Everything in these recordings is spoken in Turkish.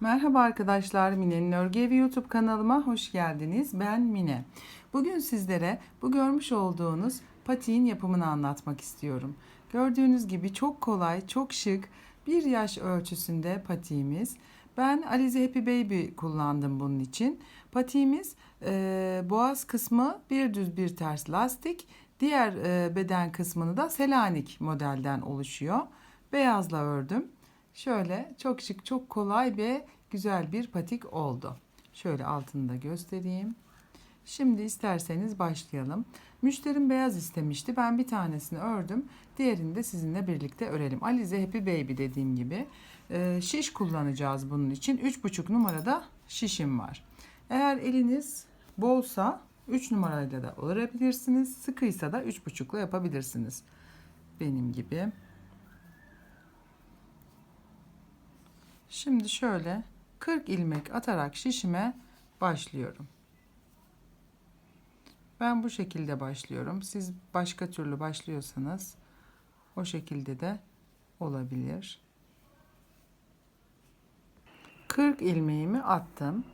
Merhaba arkadaşlar, Mine'nin Örgü Evi YouTube kanalıma hoş geldiniz. Ben Mine. Bugün sizlere bu görmüş olduğunuz patiğin yapımını anlatmak istiyorum. Gördüğünüz gibi çok kolay, çok şık bir yaş ölçüsünde patiğimiz. Ben Alize Happy Baby kullandım bunun için. Patiğimiz e, boğaz kısmı bir düz bir ters lastik. Diğer e, beden kısmını da Selanik modelden oluşuyor. Beyazla ördüm. Şöyle çok şık, çok kolay ve güzel bir patik oldu. Şöyle altını da göstereyim. Şimdi isterseniz başlayalım. Müşterim beyaz istemişti. Ben bir tanesini ördüm. Diğerini de sizinle birlikte örelim. Alize Happy Baby dediğim gibi. Ee, şiş kullanacağız bunun için. 3,5 numarada şişim var. Eğer eliniz bolsa 3 numarayla da örebilirsiniz. Sıkıysa da 3,5'la yapabilirsiniz. Benim gibi. Şimdi şöyle 40 ilmek atarak şişime başlıyorum. Ben bu şekilde başlıyorum. Siz başka türlü başlıyorsanız o şekilde de olabilir. 40 ilmeğimi attım.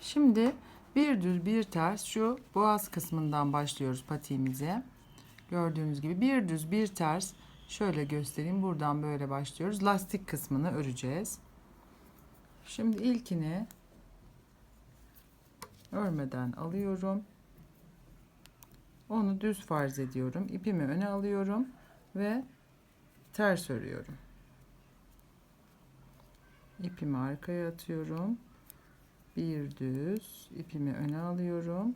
Şimdi bir düz bir ters şu boğaz kısmından başlıyoruz patiğimize. Gördüğünüz gibi bir düz bir ters şöyle göstereyim. Buradan böyle başlıyoruz. Lastik kısmını öreceğiz. Şimdi ilkini örmeden alıyorum. Onu düz farz ediyorum. İpimi öne alıyorum ve ters örüyorum. İpimi arkaya atıyorum. Bir düz, ipimi öne alıyorum.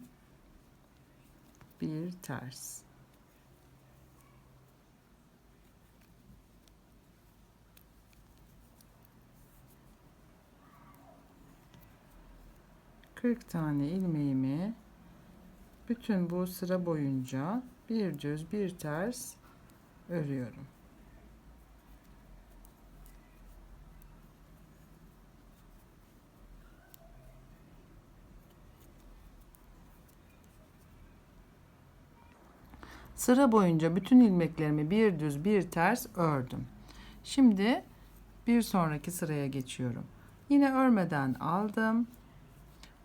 Bir ters. Kırk tane ilmeğimi bütün bu sıra boyunca bir düz bir ters örüyorum. Sıra boyunca bütün ilmeklerimi bir düz bir ters ördüm. Şimdi bir sonraki sıraya geçiyorum. Yine örmeden aldım.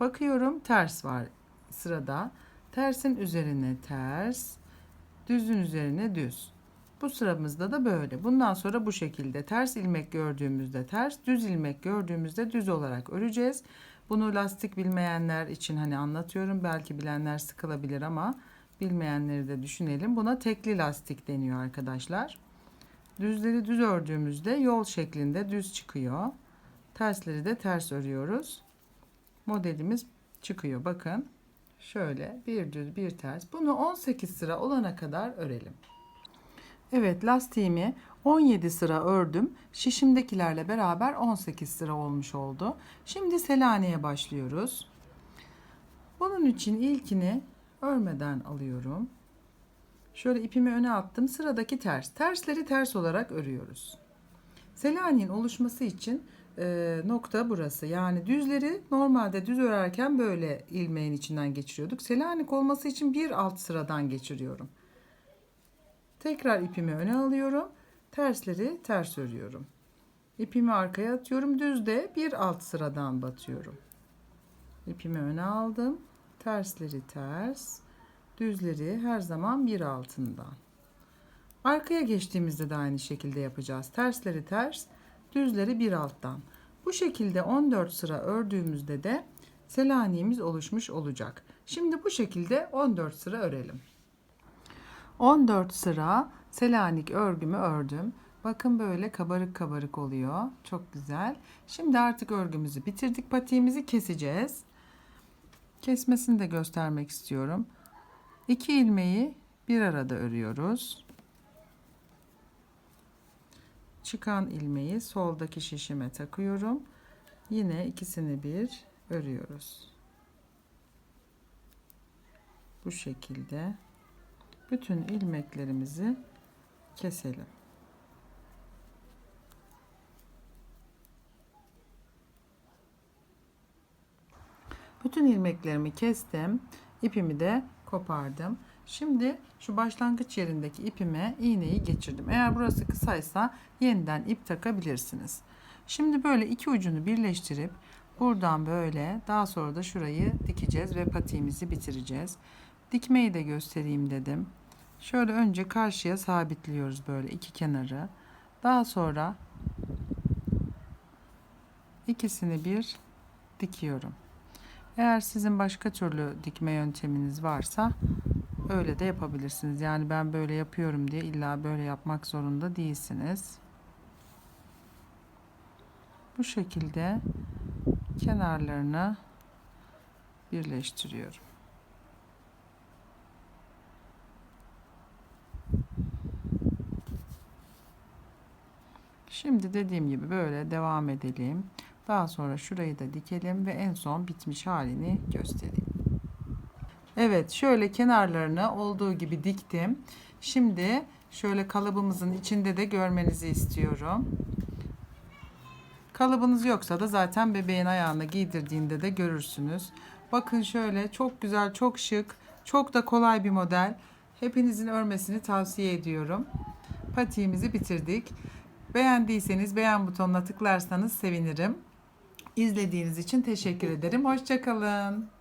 Bakıyorum ters var sırada. Tersin üzerine ters, düzün üzerine düz. Bu sıramızda da böyle. Bundan sonra bu şekilde ters ilmek gördüğümüzde ters, düz ilmek gördüğümüzde düz olarak öreceğiz. Bunu lastik bilmeyenler için hani anlatıyorum. Belki bilenler sıkılabilir ama bilmeyenleri de düşünelim. Buna tekli lastik deniyor arkadaşlar. Düzleri düz ördüğümüzde yol şeklinde düz çıkıyor. Tersleri de ters örüyoruz. Modelimiz çıkıyor. Bakın. Şöyle bir düz bir ters. Bunu 18 sıra olana kadar örelim. Evet lastiğimi 17 sıra ördüm. Şişimdekilerle beraber 18 sıra olmuş oldu. Şimdi Selanik'e başlıyoruz. Bunun için ilkini örmeden alıyorum. Şöyle ipimi öne attım. Sıradaki ters. Tersleri ters olarak örüyoruz. Selanik'in oluşması için e, nokta burası. Yani düzleri normalde düz örerken böyle ilmeğin içinden geçiriyorduk. Selanik olması için bir alt sıradan geçiriyorum. Tekrar ipimi öne alıyorum. Tersleri ters örüyorum. İpimi arkaya atıyorum. Düzde bir alt sıradan batıyorum. İpimi öne aldım. Tersleri ters. Düzleri her zaman bir altından. Arkaya geçtiğimizde de aynı şekilde yapacağız. Tersleri ters, düzleri bir alttan. Bu şekilde 14 sıra ördüğümüzde de Selanik'imiz oluşmuş olacak. Şimdi bu şekilde 14 sıra örelim. 14 sıra Selanik örgümü ördüm. Bakın böyle kabarık kabarık oluyor. Çok güzel. Şimdi artık örgümüzü bitirdik. Patiğimizi keseceğiz. Kesmesini de göstermek istiyorum. 2 ilmeği bir arada örüyoruz. Çıkan ilmeği soldaki şişime takıyorum. Yine ikisini bir örüyoruz. Bu şekilde bütün ilmeklerimizi keselim. Bütün ilmeklerimi kestim. İpimi de kopardım. Şimdi şu başlangıç yerindeki ipime iğneyi geçirdim. Eğer burası kısaysa yeniden ip takabilirsiniz. Şimdi böyle iki ucunu birleştirip buradan böyle daha sonra da şurayı dikeceğiz ve patiğimizi bitireceğiz. Dikmeyi de göstereyim dedim. Şöyle önce karşıya sabitliyoruz böyle iki kenarı. Daha sonra ikisini bir dikiyorum. Eğer sizin başka türlü dikme yönteminiz varsa öyle de yapabilirsiniz. Yani ben böyle yapıyorum diye illa böyle yapmak zorunda değilsiniz. Bu şekilde kenarlarını birleştiriyorum. Şimdi dediğim gibi böyle devam edelim. Daha sonra şurayı da dikelim ve en son bitmiş halini göstereyim. Evet şöyle kenarlarını olduğu gibi diktim. Şimdi şöyle kalıbımızın içinde de görmenizi istiyorum. Kalıbınız yoksa da zaten bebeğin ayağına giydirdiğinde de görürsünüz. Bakın şöyle çok güzel, çok şık, çok da kolay bir model. Hepinizin örmesini tavsiye ediyorum. Patiğimizi bitirdik. Beğendiyseniz beğen butonuna tıklarsanız sevinirim. İzlediğiniz için teşekkür ederim. Hoşçakalın.